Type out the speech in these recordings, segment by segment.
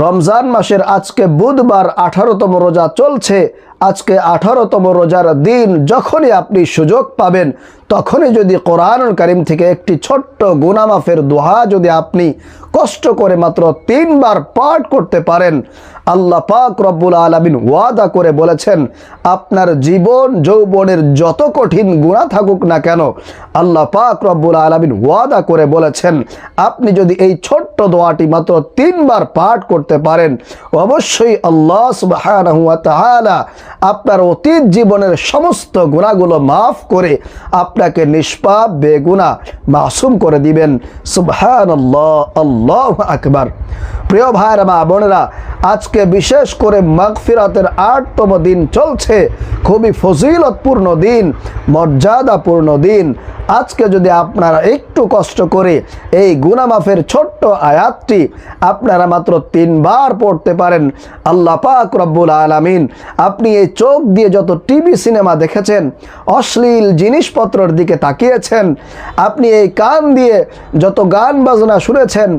রমজান মাসের আজকে বুধবার আঠারোতম রোজা চলছে। আজকে আঠারোতম রোজার দিন যখনই আপনি সুযোগ পাবেন, তখনই যদি কোরআন করিম থেকে একটি ছোট্ট গুনামাফের দোহা যদি আপনি কষ্ট করে মাত্র তিনবার পাঠ করতে পারেন আল্লাহ পাক রব্বুল আলমিন ওয়াদা করে বলেছেন, আপনার জীবন, যৌবনের যত কঠিন গুণা থাকুক না কেন, আল্লাহ পাক রব্বুল আলমিন ওয়াদা করে বলেছেন, আপনি যদি এই ছোট্ট দোয়াটি মাত্র তিনবার পাঠ করতে পারেন, অবশ্যই আল্লাহ ওয়া আপনার অতীত জীবনের সমস্ত গুণাগুলো মাফ করে আপনাকে নিষ্পাপ বেগুনা মাসুম করে দিবেন। সুবহানাল্লাহ, আল্লাহ আকবার। প্রিয় ভাইরা মা, বোনেরা, আজকে বিশেষ করে মাগফিরাতের আটতম দিন চলছে। খুবই ফজিলতপূর্ণ দিন, মর্যাদাপূর্ণ দিন। আজকে যদি আপনারা একটু কষ্ট করে এই গুনামাফের ছোট্ট আয়াতটি আপনারা মাত্র তিনবার পড়তে পারেন, আল্লাহ পাক রব্বুল আলামিন আপনি এই চোখ দিয়ে যত টিভি, সিনেমা দেখেছেন, অশ্লীল জিনিসপত্রর দিকে তাকিয়েছেন, আপনি এই কান দিয়ে যত গান বাজনা শুনেছেন,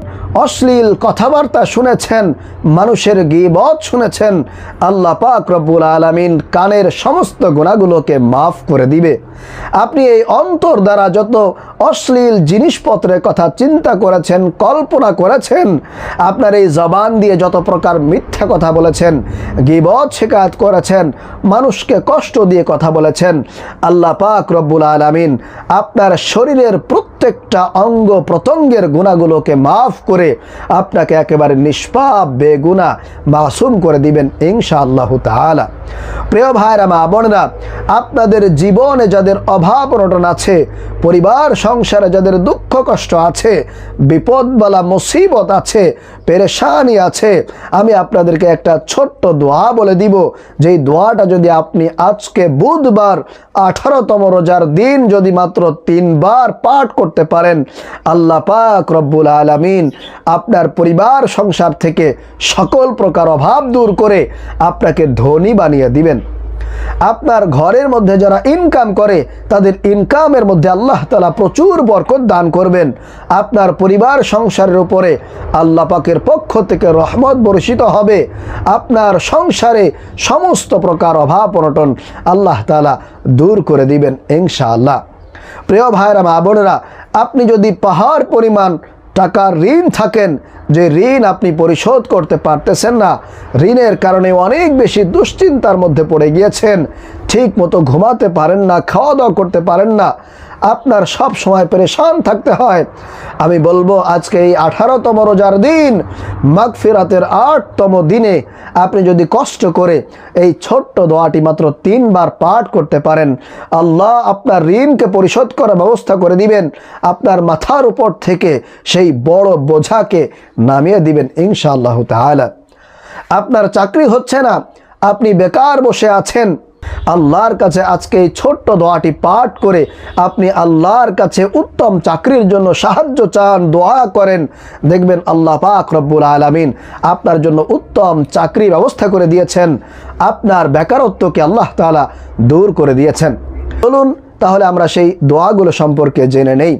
অশ্লীল কথাবার্তা শুনেছেন, মানুষের গিবত শুনেছেন, আল্লাহ পাক রব্বুল আলামিন কানের সমস্ত গুণাগুলোকে মাফ করে দিবে। আপনি এই অন্তর দ্বারা যত অশ্লীল জিনিসপত্রের কথা চিন্তা করেছেন, কল্পনা করেছেন, আপনার এই জবান দিয়ে যত প্রকার মিথ্যা কথা বলেছেন, গিবত শিকায়ত করেছেন, মানুষকে কষ্ট দিয়ে কথা বলেছেন, আল্লাহ পাক রব্বুল আলামিন আপনার শরীরের প্রত্যেকটা অঙ্গ প্রত্যঙ্গের গুণাগুলোকে মাফ করে আপনাকে একেবারে নিষ্পাপ বেগুনা মাসুম করে দিবেন ইনশা আল্লাহ তাআলা। প্রিয় ভাইরা, মা বোনেরা, আপনাদের জীবনে যাদের অভাব অনটন আছে, পরিবার, সংসারে যাদের দুঃখ কষ্ট আছে, বিপদবালা মুসিবত আছে, পেরেশানি আছে, আমি আপনাদেরকে একটা ছোট্ট দোয়া বলে দিব। যেই দোয়াটা যদি আপনি আজকে বুধবার, আঠারোতম রোজার দিন যদি মাত্র তিনবার পাঠ করতে পারেন, আল্লাহ পাক রব্বুল আলামিন আপনার পরিবার, সংসার থেকে সকল প্রকার অভাব দূর করে আপনাকে ধনী বানিয়ে দিবেন। আপনার ঘরের মধ্যে যারা ইনকাম করে, তাদের ইনকামের মধ্যে আল্লাহ তালা প্রচুর বরকত দান করবেন। আপনার পরিবার সংসারের উপরে আল্লাহ পাকের পক্ষ থেকে রহমত বর্ষিত হবে। আপনার সংসারে সমস্ত প্রকার অভাব অনটন আল্লাহ তালা দূর করে দিবেন ইনশাআল্লাহ। প্রিয় ভাইরা, মা বোনেরা, আপনি যদি পাহাড় পরিমাণ টাকার ঋণ থাকেন যে ঋণ আপনি পরিশোধ করতে পারতেছেন না। ঋণের কারণে অনেক বেশি দুশ্চিন্তার মধ্যে পড়ে গিয়েছেন। ঠিক মতো ঘুমাতে পারেন না খাওয়া দাওয়া করতে পারেন না। আপনার সব সময় পরেশান থাকতে হয়। আমি বলব, আজকে এই আঠারোতম রোজার দিন, মাগফিরাতের আটতম দিনে আপনি যদি কষ্ট করে এই ছোট্ট দোয়াটি মাত্র তিনবার পাঠ করতে পারেন, আল্লাহ আপনার ঋণকে পরিশোধ করার ব্যবস্থা করে দিবেন, আপনার মাথার উপর থেকে সেই বড় বোঝাকে নামিয়ে দিবেন ইনশাআল্লাহ তাআলা। আপনার চাকরি হচ্ছে না, আপনি বেকার বসে আছেন আল্লাহর কাছে আজকে এই ছোট্ট দোয়াটি পাঠ করে আপনি আল্লাহর কাছে উত্তম চাকরির জন্য সাহায্য চান, দোয়া করেন। দেখবেন আল্লাহ পাক রব্বুল আলামিন আপনার জন্য উত্তম চাকরি ব্যবস্থা করে দিয়েছেন। আপনার বেকারত্বকে আল্লাহ তাআলা দূর করে দিয়েছেন। বলুন তাহলে আমরা সেই দোয়াগুলো সম্পর্কে জেনে নেই।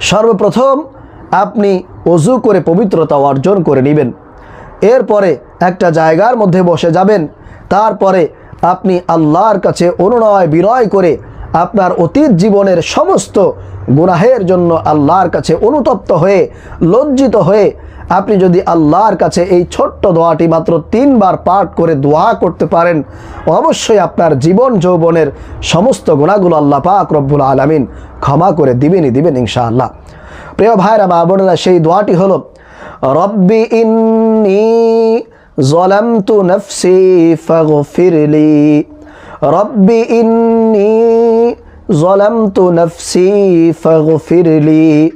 সর্বপ্রথম আপনি অজু করে পবিত্রতা অর্জন করে নেবেন। এরপরে একটা জায়গার মধ্যে বসে যাবেন। তারপরে আপনি আল্লাহর কাছে অনুনয় বিনয় করে আপনার অতীত জীবনের সমস্ত গুনাহের জন্য আল্লাহর কাছে অনুতপ্ত হয়ে, লজ্জিত হয়ে আপনি যদি আল্লাহর কাছে এই ছোট্ট দোয়াটি মাত্র তিনবার পাঠ করে দোয়া করতে পারেন, অবশ্যই আপনার জীবন যৌবনের সমস্ত গুণাগুলো আল্লাহ পাক রব্বুল আলমিন ক্ষমা করে দিবেনই দিবেন ইনশাআল্লাহ। প্রিয় ভাইরা, মা বোনেরা, সেই দোয়াটি হলো, রব্বি ইন্নি ظلمت نفسي فاغفر لي ربي إني ظلمت نفسي فاغفر لي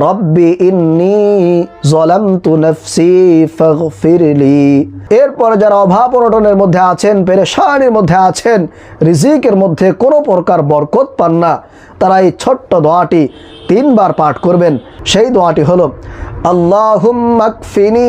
রব্বি ইন্নি জলামতু নফসি ফাগফিরলি এরপর যারা অভাব অনটনের মধ্যে আছেন পেরেশানির মধ্যে আছেন রিজিকের মধ্যে কোনো প্রকার বরকত পান না তারা এই ছোট্ট দোয়াটি তিনবার পাঠ করবেন সেই দোয়াটি হলো আল্লাহুম্মাকফিনি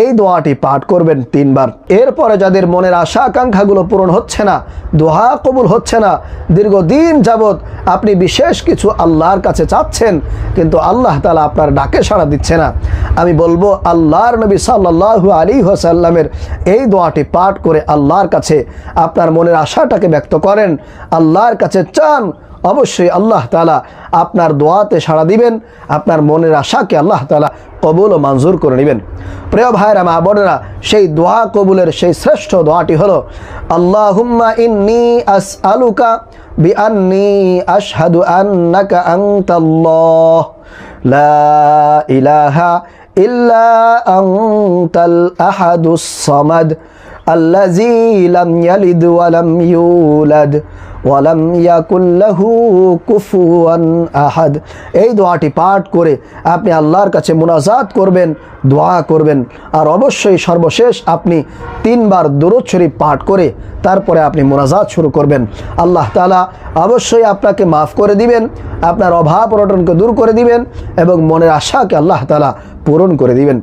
এই দোয়াটি পাঠ করবেন তিনবার। এরপরে যাদের মনের আশা আকাঙ্ক্ষাগুলো পূরণ হচ্ছে না দোহা কবুল হচ্ছে না, দীর্ঘদিন যাবৎ আপনি বিশেষ কিছু আল্লাহর কাছে চাচ্ছেন, কিন্তু আল্লাহ তালা আপনার ডাকে সাড়া দিচ্ছে না। আমি বলব, আল্লাহর নবী সাল্লাহ আলী হোসাল্লামের এই দোয়াটি পাঠ করে আল্লাহর কাছে আপনার মনের আশাটাকে ব্যক্ত করেন। আল্লাহর কাছে চান, অবশ্যই আল্লাহ তালা আপনার দোয়াতে সাড়া দিবেন, আপনার মনের আশাকে আল্লাহ তালা কবুল ও মঞ্জুর করে নেবেন। প্রিয় ভাইরা, মা বোনেরা, সেই দোয়া কবুলের সেই শ্রেষ্ঠ দোয়াটি হলো আল্লাহ হুম্মা ইন্নি আস আলুকা বি আন্নি আশহাদু আন্নাকা আংতাল্লাহ লা ইলাহা ইল্লা আংতাল আহাদুস সামাদ। আল্লাযী লাম ইয়ালিদ ওয়া লাম ইউলাদ। ওয়ালাম ইয়াকুল্লাহু কুফুয়ান আহাদ। এই দোয়াটি পাঠ করে আপনি আল্লাহর কাছে মুনাজাত করবেন, দোয়া করবেন। আর অবশ্যই সর্বশেষ আপনি তিনবার দুরুদ শরীফ পাঠ করে তারপরে আপনি মোনাজাত শুরু করবেন। আল্লাহ তালা অবশ্যই আপনাকে মাফ করে দিবেন, আপনার অভাব অনটনকে দূর করে দিবেন এবং মনের আশাকে আল্লাহ তালা পূরণ করে দিবেন।